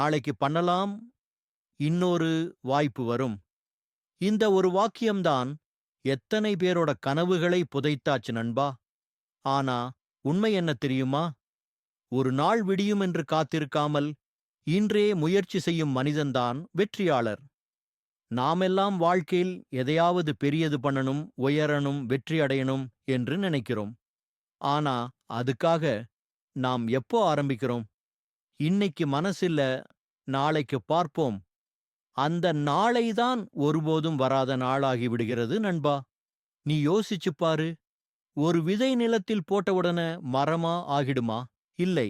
நாளைக்கு பண்ணலாம். இன்னொரு வாய்ப்பு வரும். இந்த ஒரு வாக்கியம்தான் எத்தனை பேரோட கனவுகளை புதைத்தாச்சு நண்பா. ஆனா உண்மை என்ன தெரியுமா? ஒரு நாள் விடியும் என்று காத்திருக்காமல் இன்றே முயற்சி செய்யும் மனிதன்தான் வெற்றியாளர். நாமெல்லாம் வாழ்க்கையில் எதையாவது பெரியது பண்ணணும் உயரணும் வெற்றி அடையணும் என்று நினைக்கிறோம். ஆனா அதுக்காக நாம் எப்போ ஆரம்பிக்கிறோம்? இன்னைக்கு மனசில்ல நாளைக்கு பார்ப்போம். அந்த நாளைதான் ஒருபோதும் வராத நாளாகி விடுகிறது நண்பா. நீ யோசிச்சுப் பாரு. ஒரு விதை நிலத்தில் போட்டவுடனே மரமா ஆகிடுமா? இல்லை.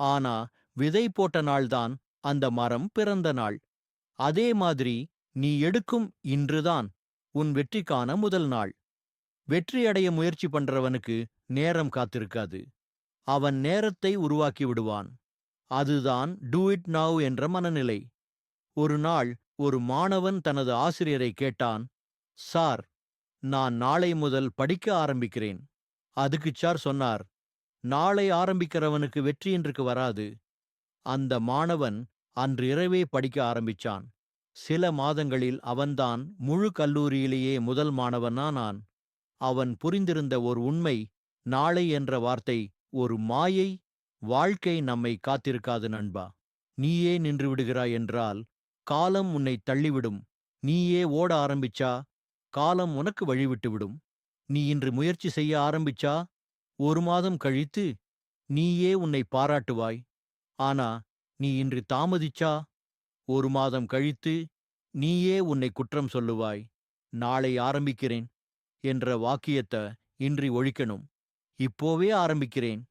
ஆனா விதை போட்ட நாள்தான் அந்த மரம் பிறந்த நாள். அதே மாதிரி நீ எடுக்கும் இன்றுதான் உன் வெற்றிக்கான முதல் நாள். வெற்றி அடைய முயற்சி பண்றவனுக்கு நேரம் காத்திருக்காது. அவன் நேரத்தை உருவாக்கி விடுவான். அதுதான் டூ இட் நவ் என்ற மனநிலை. ஒரு நாள் ஒரு மாணவன் தனது ஆசிரியரை கேட்டான் சார் நான் நாளை முதல் படிக்க ஆரம்பிக்கிறேன். அதுக்குச் சார் சொன்னார் நாளை ஆரம்பிக்கிறவனுக்கு வெற்றி இன்றுக்கு வராது. அந்த மாணவன் அன்று இரவே படிக்க ஆரம்பிச்சான். சில மாதங்களில் அவன்தான் முழு கல்லூரியிலேயே முதல் மாணவனானான். அவன் புரிந்திருந்த ஒரு உண்மை நாளை என்ற வார்த்தை ஒரு மாயை வாழ்க்கை நம்மை காத்திருக்காது நண்பா. நீயே நின்று விடுகிறாய் என்றால் காலம் உன்னை தள்ளிவிடும். நீயே ஓட ஆரம்பிச்சா காலம் உனக்கு வழிவிட்டுவிடும். நீ இன்று முயற்சி செய்ய ஆரம்பிச்சா ஒரு மாதம் கழித்து நீயே உன்னை பாராட்டுவாய். ஆனா நீ இன்று தாமதிச்சா ஒரு மாதம் கழித்து நீயே உன்னை குற்றம் சொல்லுவாய். நாளை ஆரம்பிக்கிறேன் என்ற வாக்கியத்தை இன்றி ஒழிக்கணும். இப்போவே ஆரம்பிக்கிறேன்.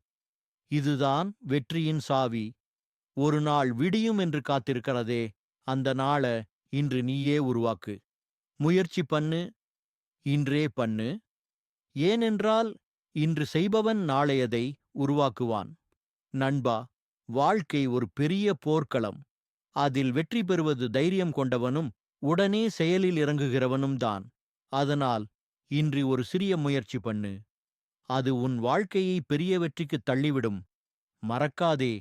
இதுதான் வெற்றியின் சாவி. ஒரு நாள் விடியும் என்று காத்திருக்கிறதே அந்த நாள இன்று நீயே உருவாக்கு. முயற்சி பண்ணு இன்றே பண்ணு. ஏனென்றால் இன்று செய்பவன் நாளையதை உருவாக்குவான். நண்பா வாழ்க்கை ஒரு பெரிய போர்க்களம். அதில் வெற்றி பெறுவது தைரியம் கொண்டவனும் உடனே செயலில் இறங்குகிறவனும் தான். அதனால் இன்று ஒரு சிறிய முயற்சி பண்ணு. அது உன் வாழ்க்கையை பெரிய வெற்றிக்கு தள்ளிவிடும். மறக்காதே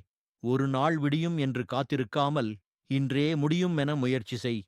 ஒரு நாள் விடியும் என்று காத்திருக்காமல் இன்றே முடியும் என முயற்சி செய்.